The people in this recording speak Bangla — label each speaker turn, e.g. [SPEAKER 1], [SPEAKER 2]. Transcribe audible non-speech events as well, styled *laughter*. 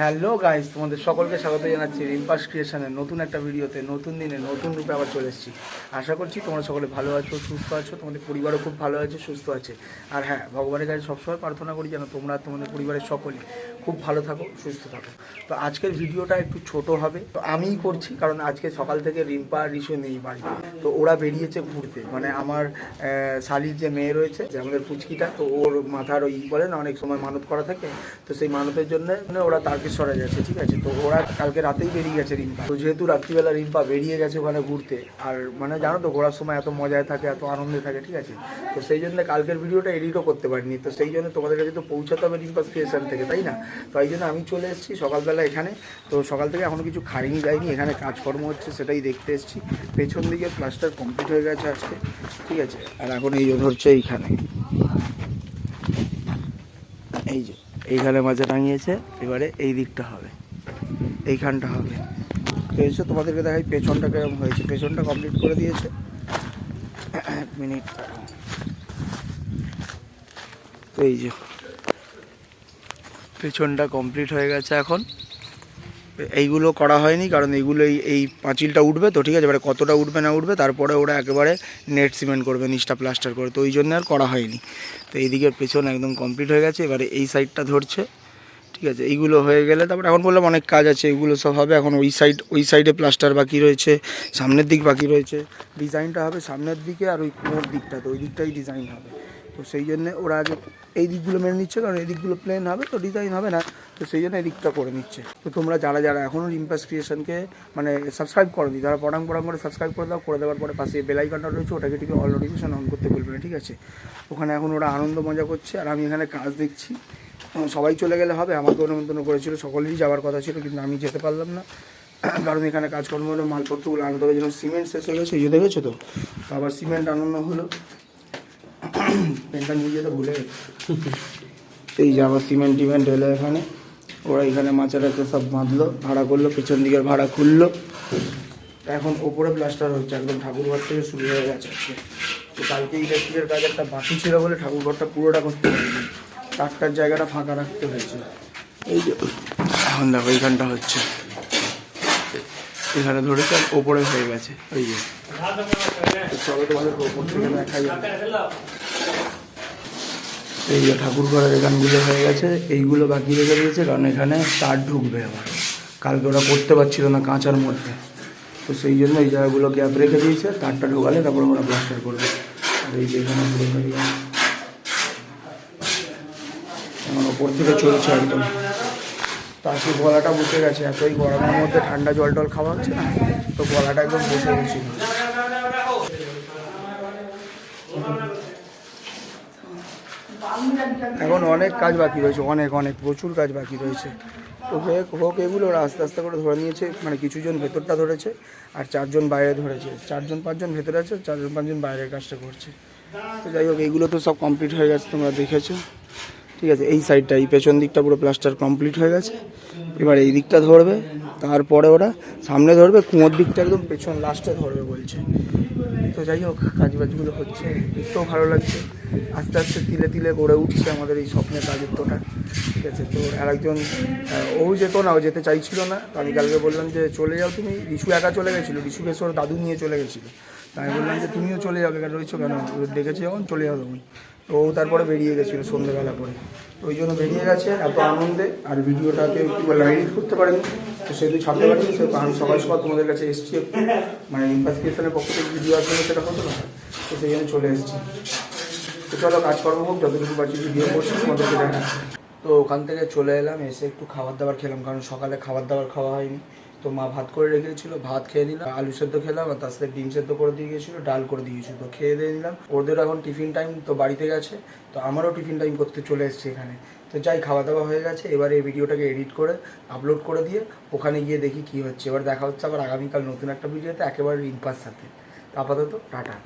[SPEAKER 1] হ্যালো গাইস তোমাদের সকলকে স্বাগত জানাচ্ছি রিম্পাস ক্রিয়েশনের নতুন একটা ভিডিওতে, নতুন দিনে, নতুন রূপে আবার চলে এসেছি। আশা করছি তোমরা সকলে ভালো আছো, সুস্থ আছো, তোমাদের পরিবারও খুব ভালো আছে, সুস্থ আছে। আর হ্যাঁ ভগবানের কাছে সবসময় প্রার্থনা করি যেন তোমরা তোমাদের পরিবারের সকলে খুব ভালো থাকো, সুস্থ থাকো। তো আজকের ভিডিওটা একটু ছোট হবে। তো আমিই করছি, কারণ আজকে সকাল থেকে রিম্পা আর নেই বাড়িতে। তো ওরা বেরিয়েছে ঘুরতে। মানে আমার শালির যে মেয়ে রয়েছে, যে আমাদের পুচকিটা, তো ওর মাথার ওই, বলে না, অনেক সময় মানত করা থাকে। তো সেই মানতের জন্য ওরা তারকেশ্বরে যাচ্ছে ঠিক আছে? তো ওরা কালকে রাতেই বেরিয়ে গেছে রিম্পা। তো যেহেতু রাত্রিবেলা রিম্পা বেরিয়ে গেছে ওখানে ঘুরতে, আর মানে জানো তো, ঘোরার সময় এত মজায় থাকে, এত আনন্দে থাকে, ঠিক আছে? তো সেই জন্য কালকের ভিডিওটা এডিটও করতে পারিনি। তো সেই জন্য তোমাদের কাছে তো পৌঁছাতে হবে রিম্পা স্টেশন থেকে, তাই না? তো এই জন্য আমি চলে এসেছি সকালবেলা এখানে। তো সকাল থেকে এখনও কিছু খাইনি, যাইনি, এখানে কাজকর্ম হচ্ছে, সেটাই দেখতে এসেছি। পেছন দিকে প্লাস্টার কমপ্লিট হয়ে গেছে আজকে, ঠিক আছে? আর এখন এই ধরছে এইখানে। এই যে এইখানে মাঝে টাঙিয়েছে, এবারে এই দিকটা হবে। এইখানটা হবে। তো এসে তোমাদেরকে দেখাই পেছনটা কেরম হয়েছে। পেছনটা কমপ্লিট করে দিয়েছে। এক মিনিট। তো এই যে। পেছনটা কমপ্লিট হয়ে গেছে এখন। এইগুলো করা হয়নি, কারণ এইগুলো এই পাঁচিলটা উঠবে তো, ঠিক আছে? এবারে কতটা উঠবে না উঠবে, তারপরে ওরা একেবারে নেট সিমেন্ট করবে, নিচটা প্লাস্টার করে তো ওই জন্য আর করা হয়নি। তো এইদিকের পেছন একদম কমপ্লিট হয়ে গেছে, এবারে এই সাইডটা ধরছে, ঠিক আছে? এইগুলো হয়ে গেলে তারপরে এখন বললাম অনেক কাজ আছে এগুলো সব হবে এখন ওই সাইড ওই সাইডে প্লাস্টার বাকি রয়েছে, সামনের দিক বাকি রয়েছে, ডিজাইনটা হবে সামনের দিকে আর ওই কোমর দিকটাতে ওই দিকটাই ডিজাইন হবে। তো সেই জন্য ওরা আগে এই দিকগুলো মেনে নিচ্ছে, কারণ এই দিকগুলো প্লেন হবে, তো ডিজাইন হবে না। তো সেই জন্য এই দিকটা করে নিচ্ছে। তো তোমরা যারা যারা এখনও রিম্পাস ক্রিয়েশনকে মানে সাবস্ক্রাইব করনি যারা পড়াং পড়াং করে সাবস্ক্রাইব করে দাও করে দেওয়ার পরে পাশে বেল আইকনটা রয়েছে ওটাকে টিপে অল নোটিফিকেশন অন করতে বলবে না ঠিক আছে? ওখানে এখন ওরা আনন্দ মজা করছে আর আমি এখানে কাজ দেখছি। সবাই চলে গেলে হবে আমাকে অনুমন্ত্রণ করেছিল সকলেরই যাওয়ার কথা ছিল কিন্তু আমি যেতে পারলাম না। *clears throat* কারণ এখানে কাজকর্ম হলো মালপত্রগুলো আনতে হবে যেন সিমেন্ট শেষ হয়ে গেছে এই যে দেখেছ তো? আবার সিমেন্ট আনন্দ হলো। *clears throat* পেনটা নিয়ে যেতে ভুলে গেছি। *laughs* এই যে আবার সিমেন্ট টিমেন্ট এলো এখানে। ওরা এখানে মাচাটাকে সব বাঁধলো, ভাড়া করল, পেছন দিকের ভাড়া খুললো। এখন ওপরে প্লাস্টার হচ্ছে, একদম ঠাকুরঘর থেকে শুরু হয়ে গেছে। তো কালকে ইলেকট্রিকের কাজ একটা বাকি ছিল বলে ঠাকুরঘরটা পুরোটা করতে পারিনি। ট্রাক্টার জায়গাটা ফাঁকা রাখতে হয়েছে। এই যে, এখন দেখো এইখানটা হচ্ছে। এখানে ধরেছে আর ওপরে হয়ে গেছে। ওই যে। চলো তোমাদের ওপর থেকে এই যে ঠাকুর ঘরের এখানগুলো হয়ে গেছে, এইগুলো বাকি রেখে দিয়েছে, কারণ এখানে তার ঢুকবে আবার। কালকে ওরা করতে পারছিল না কাঁচার মধ্যে। তো সেই জন্য এই জায়গাগুলো গ্যাপ রেখে দিয়েছে, তারটা ঢোকালে তারপর ওরা প্লাস্টার করবে। আর এই যে এখানে এখন ওপর থেকে চলছে একদম। তো আজকে গলাটা বসে গেছে, এতই গরমের মধ্যে ঠান্ডা জল টল খাওয়া হচ্ছে না? তো গলাটা একদম বসে গেছিল। এখন অনেক কাজ বাকি রয়েছে, অনেক অনেক, প্রচুর কাজ বাকি রয়েছে। তো হোক হোক এগুলো ওরা আস্তে আস্তে করে ধরে নিয়েছে মানে কিছুজন ভেতরটা ধরেছে, আর চারজন বাইরে ধরেছে। চারজন, পাঁচজন ভেতরে আছে, চারজন, পাঁচজন বাইরের কাজটা করছে। তো যাই হোক এইগুলো তো সব কমপ্লিট হয়ে গেছে, তোমরা দেখেছ। ঠিক আছে, এই সাইডটা এই পেছন দিকটা পুরো প্লাস্টার কমপ্লিট হয়ে গেছে। এবার এই দিকটা ধরবে। তারপরে ওরা সামনে ধরবে কুমোর দিকটা একদম পেছন, লাস্টে ধরবে বলছে। তো যাই হোক কাজ বাজগুলো হচ্ছে, দেখতেও ভালো লাগছে। আস্তে আস্তে তিলে তিলে গড়ে উঠছে আমাদের এই স্বপ্নের রাজত্বটা ঠিক আছে? তো আরেকজন একজন ও যেত না, ও যেতে চাইছিল না। তো আমি কালকে বললাম যে, চলে যাও তুমি। রিশু একা চলে গেছিল, রিশু ওর দাদু নিয়ে চলে গেছিল। তাই বললাম যে তুমিও চলে যাবে কেন রয়েছো কেন? ডেকেছি যখন, চলে যাও তুমি তো ও তারপরে বেরিয়ে গেছিল সন্ধ্যেবেলা করে তো ওই জন্য বেরিয়ে গেছে, এত আনন্দে। আর ভিডিওটাকে কী এডিট করতে পারেনি। তো সেহেতু ছাড়তে পারিনি সে আমি সকাল সকাল তোমাদের কাছে এসেছি মানে ইনভেস্টিগেশনের পক্ষ থেকে ভিডিও আসলে সেটা হতো না। তো সেই জন্য চলে এসেছি। তো চলো, কাজকর্ম হোক, যতটুকু পারছি ভিডিও করছি, তোমাদেরকে দেখাচ্ছি। তো ওখান থেকে চলে এলাম, এসে একটু খাবার দাবার খেলাম, কারণ সকালে খাবার দাবার খাওয়া হয়নি। তো মা ভাত করে রেখেছিল, ভাত খেয়ে নিলাম, আলু সেদ্ধ খেলাম, আর তার সাথে ডিম সেদ্ধ করে দিয়ে গেছিল ডাল করে দিয়ে গিয়েছিল, তো খেয়ে দিয়ে নিলাম। ওদের এখন টিফিন টাইম তো বাড়িতে গেছে, তো আমারও টিফিন টাইম করতে চলে এসছে এখানে। তো যাই খাওয়া দাওয়া হয়ে গেছে, এবার এই ভিডিওটাকে এডিট করে আপলোড করে দিয়ে ওখানে গিয়ে দেখি কি হচ্ছে। এবার দেখা হচ্ছে আবার আগামীকাল নতুন একটা ভিডিওতে, একেবারে রিম্পার সাথে। আপাতত, টাটা।